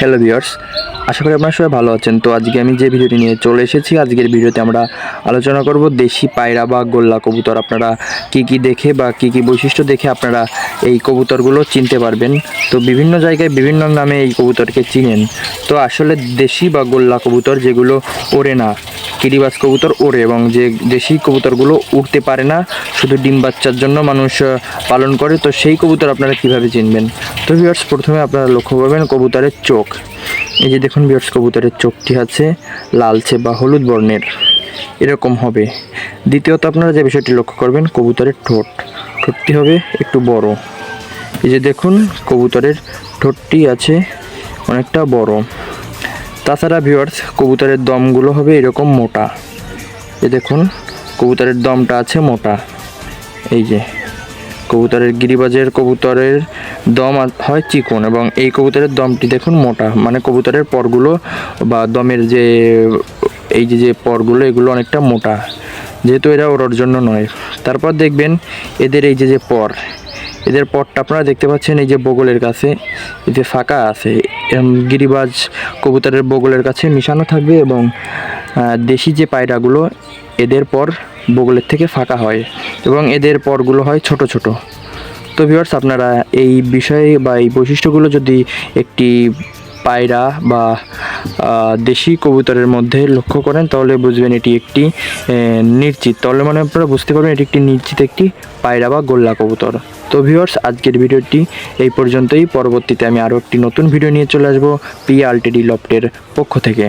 Hello viewers আশা করি আপনারা সবাই ভালো আছেন। তো আজকে আমি যে ভিডিওটি নিয়ে চলে এসেছি, আজকের ভিডিওতে আমরা আলোচনা করব দেশি পায়রা বা গোল্লা কবুতর। আপনারা কি কি দেখে বা কি কি বৈশিষ্ট্য দেখে আপনারা এই কবুতরগুলো চিনতে পারবেন। তো বিভিন্ন জায়গায় বিভিন্ন নামে এই কবুতরকে চিনেন। তো আসলে দেশি বা গোল্লা কবুতর যেগুলো ওড়ে না কিরিবাজ কবুতর ওড়ে এবং যে দেশি কবুতরগুলো উঠতে পারে না, শুধু ডিম বাচ্চার জন্য মানুষ পালন করে, তো সেই কবুতর আপনারা কীভাবে চিনবেন? তো ভিউয়ার্স প্রথমে আপনারা লক্ষ্য করবেন কবুতরের চোখ। এই যে দেখুন ভিউয়ার্স কবুতরের চোখটি আছে, লালচে বা হলুদ বর্ণের। এরকম হবে। দ্বিতীয়ত আপনারা যে বিষয়টি লক্ষ্য করবেন, কবুতরের ঠোঁট। ঠোঁটটি হবে একটু বড়। এই যে দেখুন, কবুতরের ঠোঁটটি আছে অনেকটা বড়। তাছাড়া ভিওয়ার্স কবুতরের দমগুলো হবে এরকম মোটা। এই দেখুন, কবুতরের দমটা আছে মোটা। এই যে। কবুতরের গিরিবাজের কবুতরের দম হয় চিকন এবং এই কবুতরের দমটি দেখুন মোটা। মানে কবুতরের পরগুলো বা দমের যে, এই যে যে পরগুলো, এগুলো অনেকটা মোটা। যেহেতু এরা ওড়ার জন্য নয়। তারপর দেখবেন এদের এই যে যে পর, এদের পরটা আপনারা দেখতে পাচ্ছেন এই যে বগলের কাছে, এই যে ফাঁকা আছে। গিরিবাজ কবুতরের বগলের কাছে মিশানো থাকবে এবং দেশি যে পায়রাগুলো, এদের পর বগলের থেকে ফাঁকা হয়। এবং এদের পরগুলো হয় ছোট ছোট। তো ভিউয়ার্স আপনারা এই বিষয়ে বা এই বৈশিষ্ট্যগুলো যদি একটি পায়রা বা দেশি কবুতরের মধ্যে লক্ষ্য করেন, তাহলে বুঝবেন এটি একটি নিশ্চিত তাহলে মানে আপনারা বুঝতে পারবেন এটি একটি নিশ্চিত একটি পায়রা বা গোল্লা কবুতর। তো ভিউয়ার্স আজকের ভিডিওটি এই পর্যন্তই। পরবর্তীতে আমি আরও একটি নতুন ভিডিও নিয়ে চলে আসব পি আলটিডি লফটের পক্ষ থেকে।